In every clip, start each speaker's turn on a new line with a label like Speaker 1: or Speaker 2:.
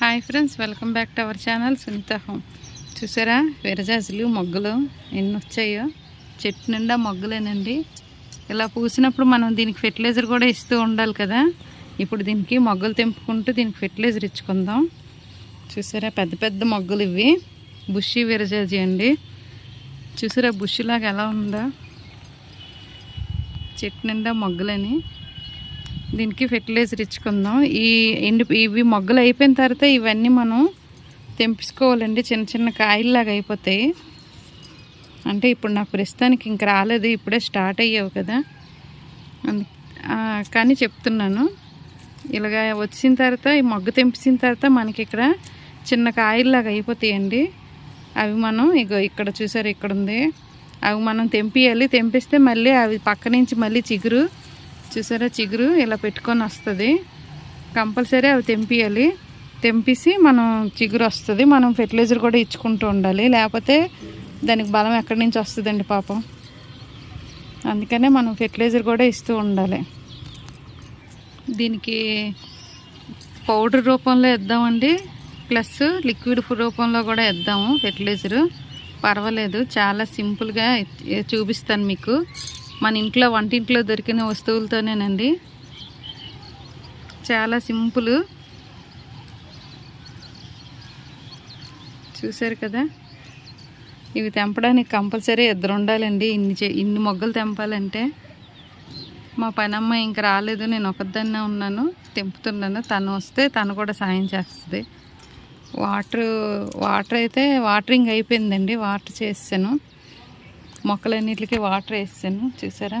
Speaker 1: Hi friends welcome back to our channel Sunitha home చూసారా? విరజాజులు మొగ్గలు ఎన్ని వచ్చాయో? చెట్టు నిండా మొగ్గలేనండి. ఇలా పూసినప్పుడు మనం దీనికి ఫెర్టిలైజర్ కూడా ఇస్తూ ఉండాలి కదా. ఇప్పుడు దీనికి మొగ్గలు తెంపుకుంటూ దీనికి ఫెర్టిలైజర్ ఇచ్చుకుందాం. చూసారా? పెద్ద పెద్ద మొగ్గలు ఇవి. బుషి విరజాజి అండి. చూసారా? బుషిలాగా ఎలా ఉందో? చెట్టు నిండా మొగ్గలని. దీనికి ఫెర్టిలైజర్ ఇచ్చుకుందాం. ఈ ఎండి ఇవి మొగ్గలు అయిపోయిన తర్వాత ఇవన్నీ మనం తెంపించుకోవాలండి. చిన్న చిన్న కాయల్లాగా అయిపోతాయి. అంటే ఇప్పుడు నాకు ప్రస్తుతానికి ఇంక రాలేదు. ఇప్పుడే స్టార్ట్ అయ్యావు కదా. కానీ చెప్తున్నాను. ఇలాగ వచ్చిన తర్వాత ఈ మొగ్గ తెంపించిన తర్వాత మనకి ఇక్కడ చిన్న కాయల్లాగా అయిపోతాయండి. అవి మనం ఇగో ఇక్కడ చూసారు ఇక్కడ ఉంది. అవి మనం తెంపియాలి. తెంపిస్తే మళ్ళీ అవి పక్క నుంచి మళ్ళీ చిగురు చూసారా? చిగురు ఇలా పెట్టుకొని వస్తుంది. కంపల్సరీ అవి తెంపియాలి. తెంపిసి మనం చిగురు వస్తుంది. మనం ఫెర్టిలైజర్ కూడా ఇచ్చుకుంటూ ఉండాలి. లేకపోతే దానికి బలం ఎక్కడి నుంచి వస్తుందండి పాపం. అందుకనే మనం ఫెర్టిలైజర్ కూడా ఇస్తూ ఉండాలి. దీనికి పౌడర్ రూపంలో ఇద్దామండి ప్లస్ లిక్విడ్ రూపంలో కూడా ఇద్దాము ఫెర్టిలైజరు. పర్వాలేదు. చాలా సింపుల్గా చూపిస్తాను మీకు. మన ఇంట్లో వంటింట్లో దొరికిన వస్తువులతోనేనండి. చాలా సింపుల్. చూసారు కదా? ఇవి తెంపడానికి కంపల్సరీ ఇద్దరు ఉండాలండి. ఇన్ని చే- ఇన్ని మొగ్గలు తెంపాలంటే. మా పనమ్మ ఇంక రాలేదు నేను ఒకదాన్నే ఉన్నాను తెంపుతున్నాను. తను వస్తే తను కూడా సాయం చేస్తుంది. వాటర్ వాటర్ అయితే వాటరింగ్ అయిపోయిందండి. వాటర్ చేసాను మొక్కలన్నిటికి వాటర్ వేసాను చూసారా?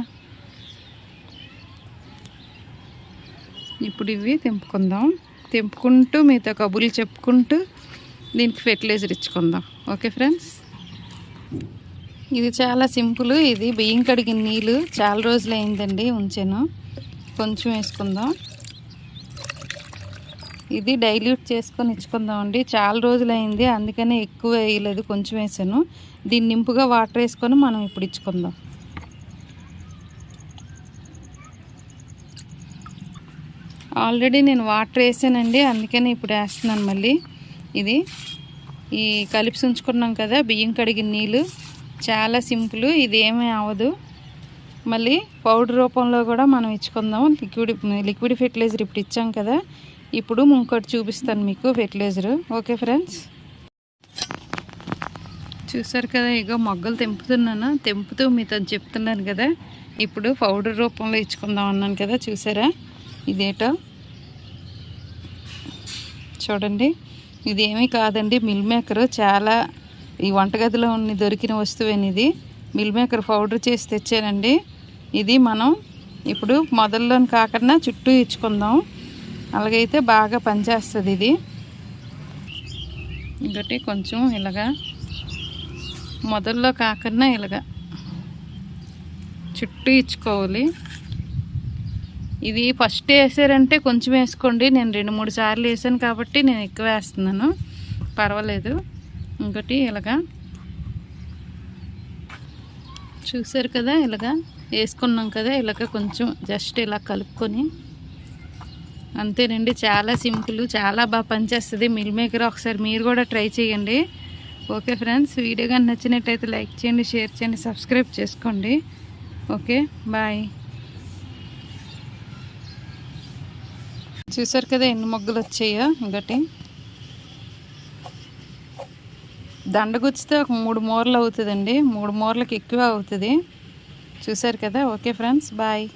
Speaker 1: ఇప్పుడు ఇవి తెంపుకుందాం. తెంపుకుంటూ మీతో కబుర్లు చెప్పుకుంటూ దీనికి ఫెర్టిలైజర్ ఇచ్చుకుందాం. ఓకే ఫ్రెండ్స్ ఇది చాలా సింపుల్ ఇది బియ్యం కడిగిన నీళ్ళు. చాలా రోజులు అయిందండి ఉంచాను. కొంచెం వేసుకుందాం. ఇది డైల్యూట్ చేసుకొని ఇచ్చుకుందాం అండి చాలా రోజులు అయింది అందుకనే ఎక్కువ వేయలేదు కొంచెం వేసాను. దీన్ని నింపుగా వాటర్ వేసుకొని మనం ఇప్పుడు ఇచ్చుకుందాం. ఆల్రెడీ నేను వాటర్ వేసానండి అందుకని ఇప్పుడు వేస్తున్నాను మళ్ళీ. ఇది ఈ కలిపి ఉంచుకున్నాం కదా బియ్యం కడిగిన నీళ్ళు. చాలా సింపుల్ ఇది ఏమీ అవ్వదు. మళ్ళీ పౌడర్ రూపంలో కూడా మనం ఇచ్చుకుందాం. లిక్విడ్ లిక్విడ్ ఫెర్టిలైజర్ ఇప్పుడు ఇచ్చాం కదా ఇప్పుడు ఇంకోటి చూపిస్తాను మీకు ఫెర్టిలైజర్ ఓకే ఫ్రెండ్స్? చూసారు కదా ఇగో మొగ్గలు తెంపుతున్నాను. తెంపుతూ మీతో చెప్తున్నాను కదా ఇప్పుడు పౌడర్ రూపంలో ఇచ్చుకుందాం అన్నాను కదా చూసారా? ఇదేటో? చూడండి. ఇది ఏమీ కాదండి మిల్ మేకర్. చాలా ఈ వంటగదిలో ఉన్న దొరికిన వస్తువేని ఇది మిల్ మేకర్ పౌడర్ చేసి తెచ్చానండి. ఇది మనం ఇప్పుడు మొదల్లోని కాకుండా చుట్టూ ఇచ్చుకుందాం. అలాగైతే బాగా పనిచేస్తుంది ఇది. ఇంకోటి కొంచెం ఇలాగా మొదల్లో కాకుండా ఇలాగా చుట్టూ ఇచ్చుకోవాలి. ఇది ఫస్ట్ వేసారంటే కొంచెం వేసుకోండి. నేను రెండు మూడు సార్లు వేసాను కాబట్టి నేను ఎక్కువ వేస్తున్నాను. పర్వాలేదు. ఇంకోటి ఇలాగా చూసారు కదా? ఇలాగా వేసుకున్నాం కదా? ఇలాగ కొంచెం జస్ట్ ఇలా కలుపుకొని అంతేనండి చాలా సింపుల్ చాలా బాగా పనిచేస్తుంది. మిల్ మేకర్ ఒకసారి మీరు కూడా ట్రై చేయండి. ఓకే ఫ్రెండ్స్ వీడియో కానీ నచ్చినట్టయితే లైక్ చేయండి షేర్ చేయండి సబ్స్క్రైబ్ చేసుకోండి. Okay bye. చూసారు కదా ఎన్ని మొగ్గలు వచ్చాయో ఇంకటి. దండ గుచ్చితే ఒక మూడు మూరలు అవుతుందండి. మూడు మూరలకు ఎక్కువ అవుతుంది. చూసారు కదా? Okay friends bye.